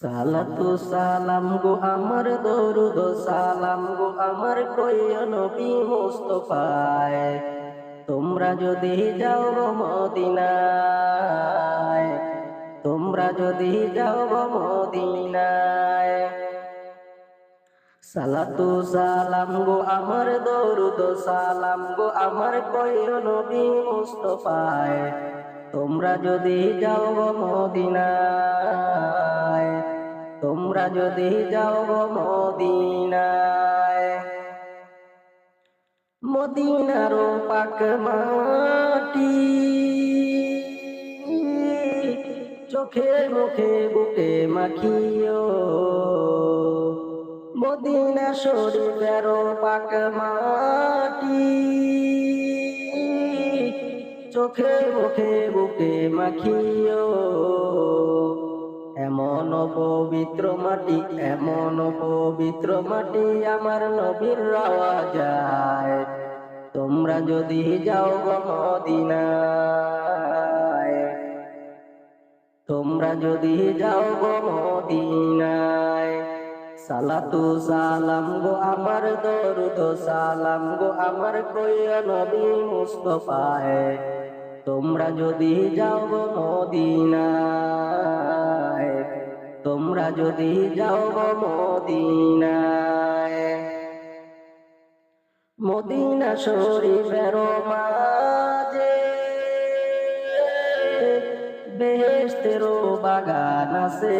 সালাতু সালাম গো আমার দরুদ, সালাম গো আমার কইয় নবী মুস্তফায়। তোমরা যদি যাও গো মদিনায়, তোমরা যদি যাও গো মদিনায়। সালাতু সালাম গো আমার দরুদ, সালাম গো আমার কইয় নবী মুস্তফায়। তোমরা যদি যাও মদিনায়, তোমরা যদি যাও মদিনায়। মদিনার পাক মাটি চোখে মুখে বুকে মাখিও। মদিনা শরীফের পাক মাটি চোখে মুখে বুকে মাখিও। এমন পবিত্র মাটি, এমন পবিত্র মাটি আমার নবীর রাওয়া যায়। তোমরা যদি যাও গো মদিনায়, তোমরা যদি যাও গো মদিনায়, সালাতু সালাম গো আমার, দরুদ সালাম গো আমার কইয়া নবী মুস্তফায়। তোমরা যদি যাও গো মদিনায়, তোমরা যদি যাও গো মদিনায়। মদিনা শরীফের মাঝে বেহেস্তেরও বাগান আছে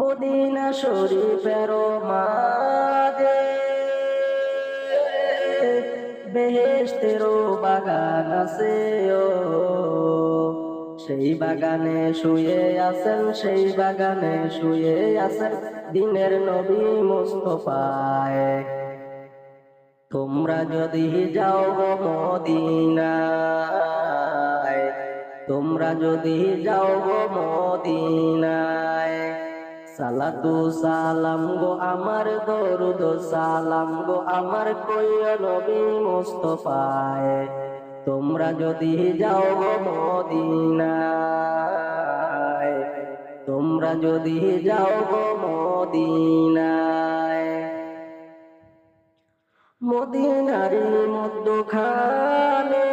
মদিনা শরীফের মাঝে বেহেস্তেরও বাগান আছে, ও। সেই বাগানে শুয়ে আছেন, সেই বাগানে শুয়ে আছেন দিনের নবী মুস্তফায়। তোমরা যদি যাও মদিনায়, তোমরা যদি যাও মদিনায় সালাতু সালাম গো আমার দরুদ, সালাম গো আমার কইয় নবী মুস্তফায়। তোমরা যদি যাও গো মদিনায়, তোমরা যদি যাও গো মদিনায়। মদিনারি মধ্যখানে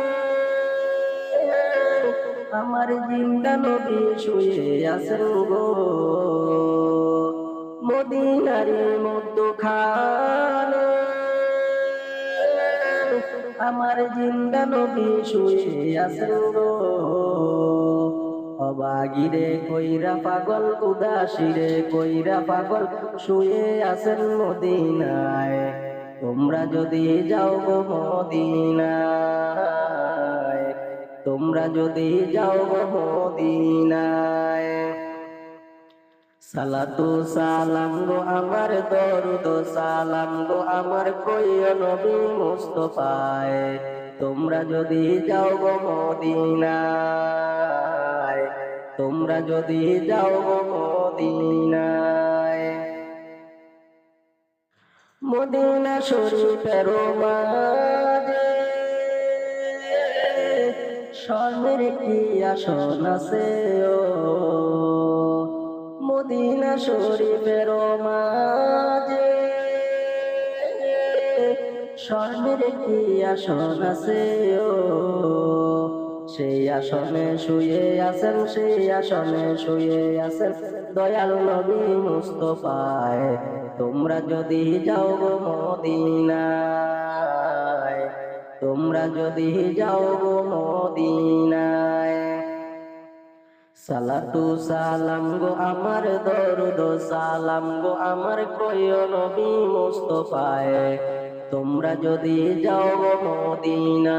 আমার জিন্দা নবী শুয়ে আছেন গো। মদিনারি মধ্যখানে। আমার জিন্দা নবী শুয়ে আছেন গো। অবাগিরে কইরা পাগল, উদাসিরে কইরা পাগল শুয়ে আছেন মদিনায়। তোমরা যদি যাও গো মদিনায়, তোমরা যদি যাও গো মদিনায়। সালাতু সালাম গো আমার দরুদ, সালাম গো আমার কইয় নবী মুস্তফায়। তোমরা যদি যাও গো মদিনায়, তোমরা যদি যাও গো মদিনায়। মদিনা শরীফের মাঝে স্বর্ণের কি আসন আছে ও? মদিনা শরীফের মাঝে। স্বর্ণের কি আসন আছে, ও। সেই আসনে শুয়ে আছেন, সেই আসনে শুয়ে আছেন দয়াল নবী মুস্তফায়। তোমরা যদি যাও গো মদিনায়, তোমরা যদি যাও গো মদিনায়। সালাতু সালাম গো আমার দরুদ, সালাম গো আমার কইয় নবী মুস্তফায়। তোমরা যদি যাও গো মদিনায়,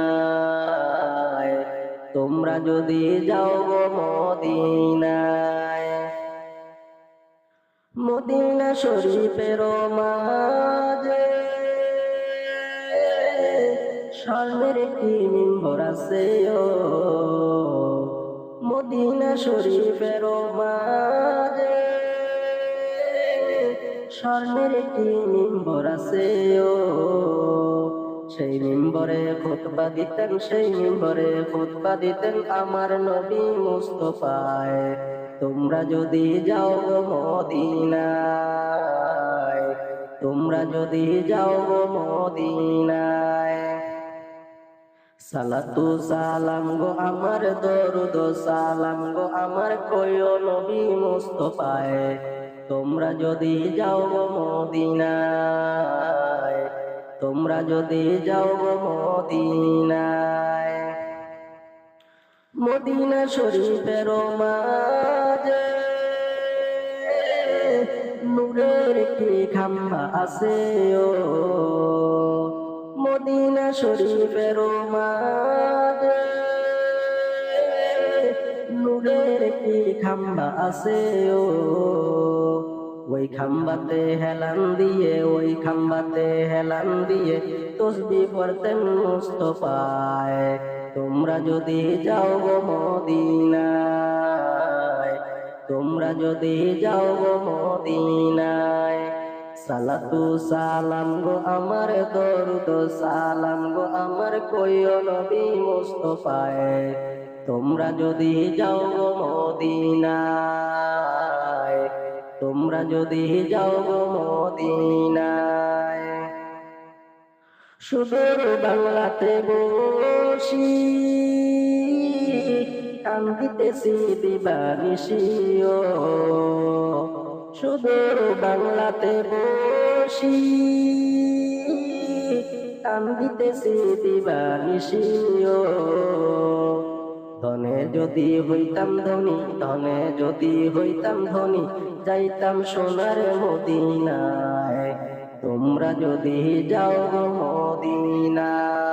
তোমরা যদি যাও গো মদিনায়। মদিনা শরীফের মাঝে স্বর্ণের একটি মিম্বর আছে ও মদিনা শরীফের মাঝে স্বর্ণের একটি মিম্বর আছে ও। সেই মিম্বরে খুতবা দিতেন, সেই মিম্বরে খুতবা দিতেন আমার নবী মুস্তফায়। তোমরা যদি যাও মদিনায়, তোমরা যদি যাও মদিনায় সালাতু সালাম গো আমার দরুদ, সালাম গো আমার কইও নবী মুস্তফায়। তোমরা যদি যাও গো মদিনায়, তোমরা যদি যাও গো মদিনায়। মদিনা শরীফের মাঝে নূরের কি খাম্বা আছে ও। মদিনা শরীফের মাঝে নূরের কি খাম্বা আছে ও? ওই খাম্বাতে হেলান দিয়ে, ওই খাম্বাতে হেলান দিয়ে তসবি পড়তেন মুস্তফায় তোমরা যদি যাও গো মদিনায়, তোমরা যদি যাও গো মদিনায় সালাতু সালাম গো আমার দরুদ, সালাম গো আমার কইও নবী মুস্তফায়। তোমরা যদি যাও গো মদিনায়, তোমরা যদি যাও গো মদিনায়। সুদূর বাংলাতে বসি। কান্দিতেছি দিবানিসিও সুদূর বাংলাতে বসি কান্দিতেছি দিবানিসিও ধনে যদি হইতাম ধনী, ধনে যদি হইতাম ধনী, যাইতাম সোনার মদিনায়। তোমরা যদি যাও মদিনায়।